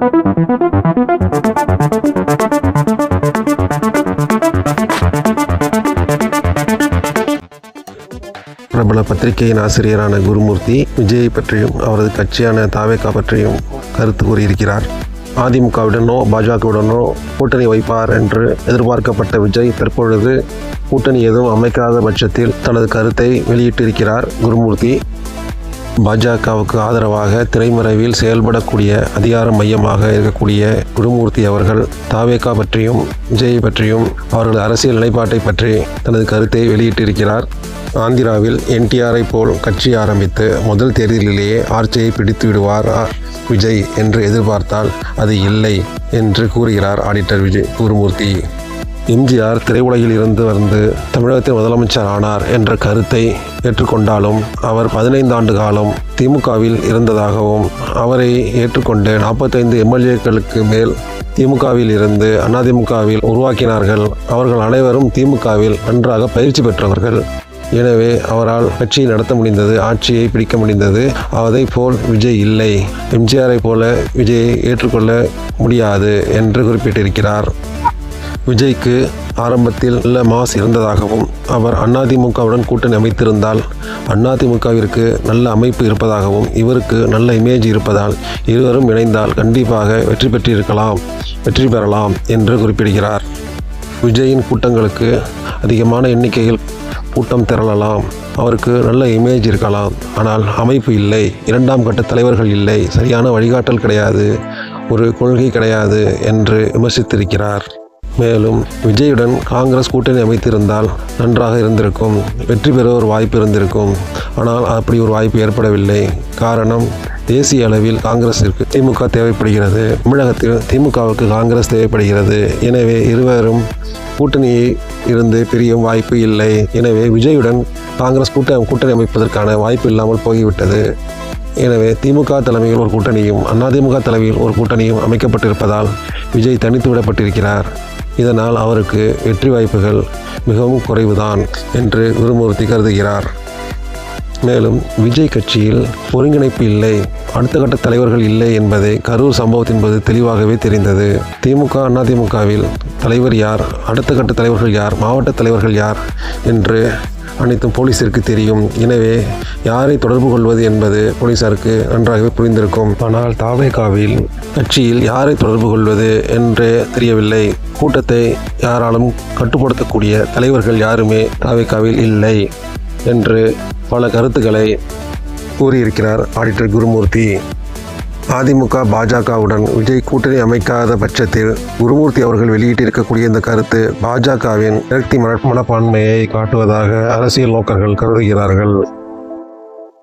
பிரபல பத்திரிகையின் ஆசிரியரான குருமூர்த்தி விஜயை பற்றியும் அவரது கட்சியான தாவேகா பற்றியும் கருத்து கூறியிருக்கிறார். அதிமுகவுடனோ பாஜகவுடனோ கூட்டணி வைப்பார் என்று எதிர்பார்க்கப்பட்ட விஜய் தற்பொழுது கூட்டணி எதுவும் அமைக்காத பட்சத்தில் தனது கருத்தை வெளியிட்டிருக்கிறார் குருமூர்த்தி. பாஜகவுக்கு ஆதரவாக திரைமறைவில் செயல்படக்கூடிய அதிகார மையமாக இருக்கக்கூடிய குருமூர்த்தி அவர்கள் தாவேகா பற்றியும் விஜய் பற்றியும் அவர்களது அரசியல் நிலைப்பாட்டை பற்றி தனது கருத்தை வெளியிட்டிருக்கிறார். ஆந்திராவில் என்டிஆரை போல் கட்சி ஆரம்பித்து முதல் தேர்தலிலேயே ஆட்சியை பிடித்து விடுவார் விஜய் என்று எதிர்பார்த்தால் அது இல்லை என்று கூறுகிறார் ஆடிட்டர் விஜய் குருமூர்த்தி. எம்ஜிஆர் திரையுலகில் இருந்து வந்து தமிழகத்தின் முதலமைச்சர் ஆனார் என்ற கருத்தை ஏற்றுக்கொண்டாலும் அவர் பதினைந்து ஆண்டு காலம் திமுகவில் இருந்ததாகவும் அவரை ஏற்றுக்கொண்டு நாற்பத்தைந்து எம்எல்ஏக்களுக்கு மேல் திமுகவில் இருந்து அதிமுகவில் உருவாக்கினார்கள். அவர்கள் அனைவரும் திமுகவில் நன்றாக பயிற்சி பெற்றவர்கள். எனவே அவரால் கட்சியை நடத்த முடிந்தது ஆட்சியை பிடிக்க முடிந்தது. அதை போல் விஜய் இல்லை. எம்ஜிஆரை போல விஜயை ஏற்றுக்கொள்ள முடியாது என்று குறிப்பிட்டிருக்கிறார். விஜய்க்கு ஆரம்பத்தில் நல்ல மாஸ் இருந்ததாகவும் அவர் அதிமுகவுடன் கூட்டணி அமைத்திருந்தால் அதிமுகவிற்கு நல்ல அமைப்பு இருப்பதாகவும் இவருக்கு நல்ல இமேஜ் இருப்பதால் இருவரும் இணைந்தால் கண்டிப்பாக வெற்றி பெற்றிருக்கலாம் வெற்றி பெறலாம் என்று குறிப்பிடுகிறார். விஜயின் கூட்டங்களுக்கு அதிகமான எண்ணிக்கையில் கூட்டம் திரளலாம். அவருக்கு நல்ல இமேஜ் இருக்கலாம். ஆனால் அமைப்பு இல்லை. இரண்டாம் கட்ட தலைவர்கள் இல்லை. சரியான வழிகாட்டல் கிடையாது. ஒரு கொள்கை கிடையாது என்று விமர்சித்திருக்கிறார். மேலும் விஜயுடன் காங்கிரஸ் கூட்டணி அமைத்திருந்தால் நன்றாக இருந்திருக்கும் வெற்றி பெற ஒரு வாய்ப்பு இருந்திருக்கும். ஆனால் அப்படி ஒரு வாய்ப்பு ஏற்படவில்லை. காரணம் தேசிய அளவில் காங்கிரஸிற்கு திமுக தேவைப்படுகிறது. தமிழகத்தில் திமுகவுக்கு காங்கிரஸ் தேவைப்படுகிறது. எனவே இருவரும் கூட்டணியை இருந்து பிரியும் வாய்ப்பு இல்லை. எனவே விஜயுடன் காங்கிரஸ் கூட்ட கூட்டணி அமைப்பதற்கான வாய்ப்பு இல்லாமல் போய்விட்டது. எனவே திமுக தலைமையில் ஒரு கூட்டணியும் அதிமுக தலைமையில் ஒரு கூட்டணியும் அமைக்கப்பட்டிருப்பதால் விஜய் தனித்து விடப்பட்டிருக்கிறார். இதனால் அவருக்கு வெற்றி வாய்ப்புகள் மிகவும் குறைவுதான் என்று குருமூர்த்தி கருதுகிறார். மேலும் விஜய் கட்சியில் ஒருங்கிணைப்பு இல்லை அடுத்த கட்ட தலைவர்கள் இல்லை என்பதை கரூர் சம்பவத்தின் போது தெளிவாகவே தெரிந்தது. திமுக அதிமுகவில் தலைவர் யார் அடுத்த கட்ட தலைவர்கள் யார் மாவட்ட தலைவர்கள் யார் என்று அனைத்தும் போலீசிற்கு தெரியும். எனவே யாரை தொடர்பு கொள்வது என்பது போலீசாருக்கு நன்றாகவே புரிந்திருக்கும். ஆனால் தாவேகாவில் கட்சியில் யாரை தொடர்பு கொள்வது என்றே தெரியவில்லை. கூட்டத்தை யாராலும் கட்டுப்படுத்தக்கூடிய தலைவர்கள் யாருமே தாவேகாவில் இல்லை. என்று பல கருத்துக்களை கூறியிருக்கிறார் ஆடிட்டர் குருமூர்த்தி. அதிமுக பாஜகவுடன் விஜய் கூட்டணி அமைக்காத பட்சத்தில் குருமூர்த்தி அவர்கள் வெளியிட்டிருக்கக்கூடிய இந்த கருத்து பாஜகவின் விரக்தி மன- மனப்பான்மையை காட்டுவதாக அரசியல் நோக்கர்கள் கருதுகிறார்கள்.